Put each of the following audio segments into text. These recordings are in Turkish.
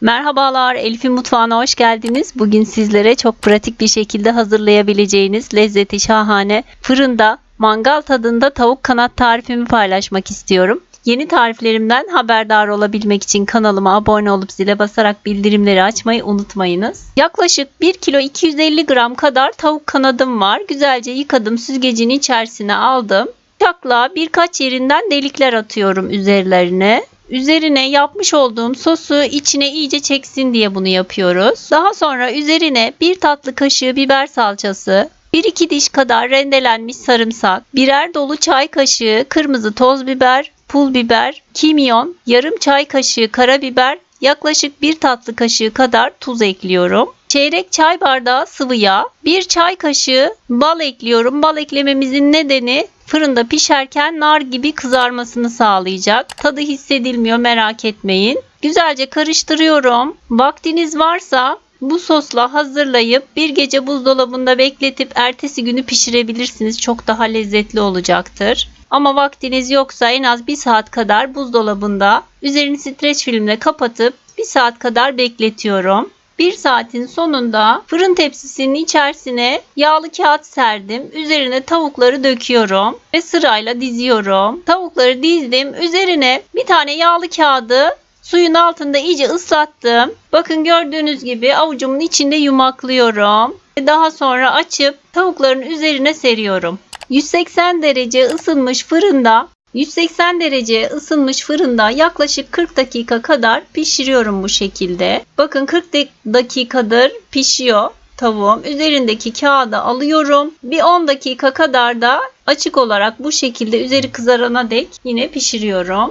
Merhabalar, Elif'in mutfağına hoş geldiniz. Bugün sizlere çok pratik bir şekilde hazırlayabileceğiniz lezzeti şahane fırında mangal tadında tavuk kanat tarifimi paylaşmak istiyorum. Yeni tariflerimden haberdar olabilmek için kanalıma abone olup zile basarak bildirimleri açmayı unutmayınız. Yaklaşık 1 kilo 250 gram kadar tavuk kanadım var. Güzelce yıkadım, süzgecin içerisine aldım. Bıçakla birkaç yerinden delikler atıyorum üzerlerine. Üzerine yapmış olduğum sosu içine iyice çeksin diye bunu yapıyoruz. Daha sonra üzerine bir tatlı kaşığı biber salçası, 1-2 diş kadar rendelenmiş sarımsak, birer dolu çay kaşığı kırmızı toz biber, pul biber, kimyon, yarım çay kaşığı karabiber, yaklaşık bir tatlı kaşığı kadar tuz ekliyorum. Çeyrek çay bardağı sıvı yağ, bir çay kaşığı bal ekliyorum. Bal eklememizin nedeni fırında pişerken nar gibi kızarmasını sağlayacak. Tadı hissedilmiyor merak etmeyin. Güzelce karıştırıyorum. Vaktiniz varsa bu sosla hazırlayıp bir gece buzdolabında bekletip ertesi günü pişirebilirsiniz. Çok daha lezzetli olacaktır. Ama vaktiniz yoksa en az bir saat kadar buzdolabında üzerini streç filmle kapatıp bir saat kadar bekletiyorum. Bir saatin sonunda fırın tepsisinin içerisine yağlı kağıt serdim. Üzerine tavukları döküyorum ve sırayla diziyorum. Tavukları dizdim. Üzerine bir tane yağlı kağıdı suyun altında iyice ıslattım. Bakın gördüğünüz gibi avucumun içinde yumaklıyorum. Daha sonra açıp tavukların üzerine seriyorum. 180 derece ısınmış fırında 180 derece ısınmış fırında yaklaşık 40 dakika kadar pişiriyorum bu şekilde. Bakın 40 dak- dakikadır pişiyor tavuğum. Üzerindeki kağıdı alıyorum. Bir 10 dakika kadar da açık olarak bu şekilde üzeri kızarana dek yine pişiriyorum.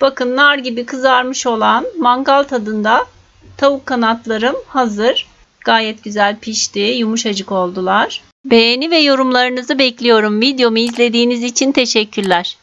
Bakın nar gibi kızarmış olan mangal tadında tavuk kanatlarım hazır. Gayet güzel pişti, yumuşacık oldular. Beğeni ve yorumlarınızı bekliyorum. Videomu izlediğiniz için teşekkürler.